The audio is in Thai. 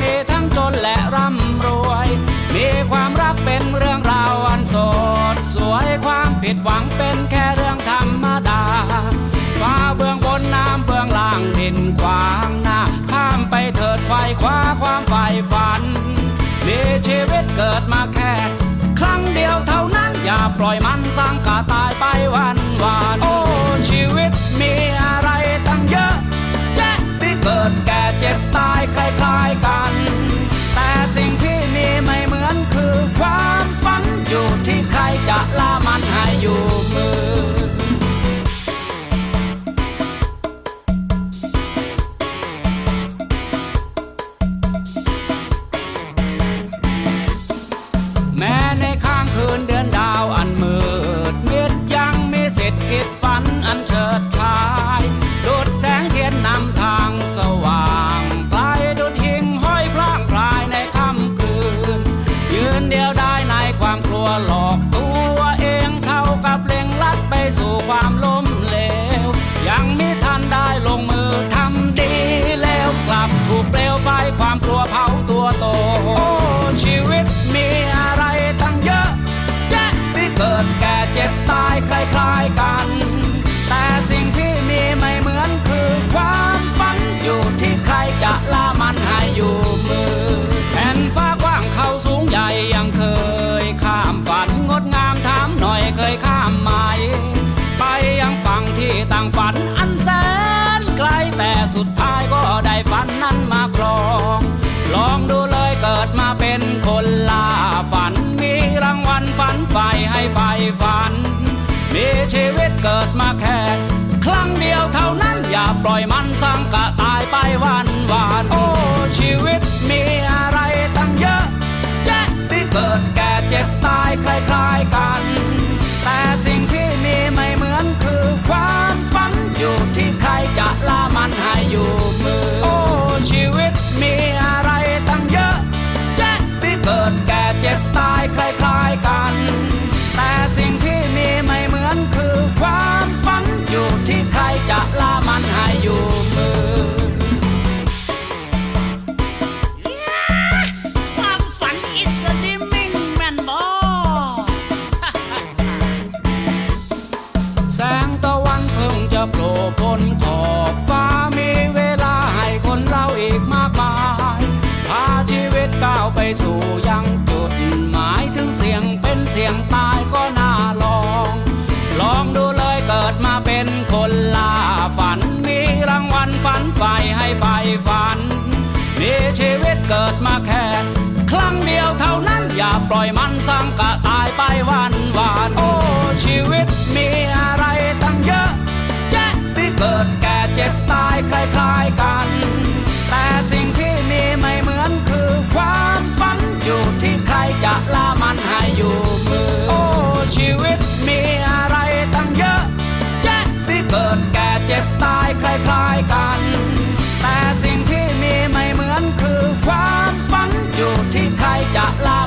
มีทั้งจนและร่ำรวย มีความรักเป็นเรื่องราวอันสดสวยความผิดหวังเป็นแค่เรื่องธรรมดาฟ้าเบื้องบนน้ำเบื้องล่างดินขวางหน้าข้ามไปเถิดไขวคว้าความใฝ่ฝัน มีชีวิตเกิดมาแค่ครั้งเดียวเท่านั้นอย่าปล่อยมันสร้างกาตายไปวันวานโอ้ชีวิตมีอะไรตั้งเยอะแยะที่เกิดแก่เจ็บตายใคล้ กลัวหลอกตัวเองเท่ากับเล็งลัดไปสู่ความล้ม สุดท้ายก็ได้ฝันนั้นมาครอง ลองดูเลยเกิดมาเป็นคนล่าฝัน มีรางวัลฝันใฝ่ให้ใฝ่ฝัน มีชีวิตเกิดมาแค่ เจ็บตายคล้ายๆกัน แต่สิ่งที่มีไม่เหมือนคือความฝันอยู่ที่ใครจะล่ามันให้อยู่มือความฝันอิสดิมิงแมนบอแสงตะวันเพิ่งจะโผล่พ้นขอบฟ้ามีเวลาให้คนเราอีกมากมาย พาชีวิตก้าวไปสู่ยัง ชีวิตเกิดมาแค่ครั้งเดียวเท่านั้นอย่าปล่อยมันสร้างกะตายไปวันวาน โอ้ชีวิตมีอะไรตั้งเยอะ แยะที่เกิดแก่เจ็บตายคล้ายกัน อยู่ที่ใครจะลา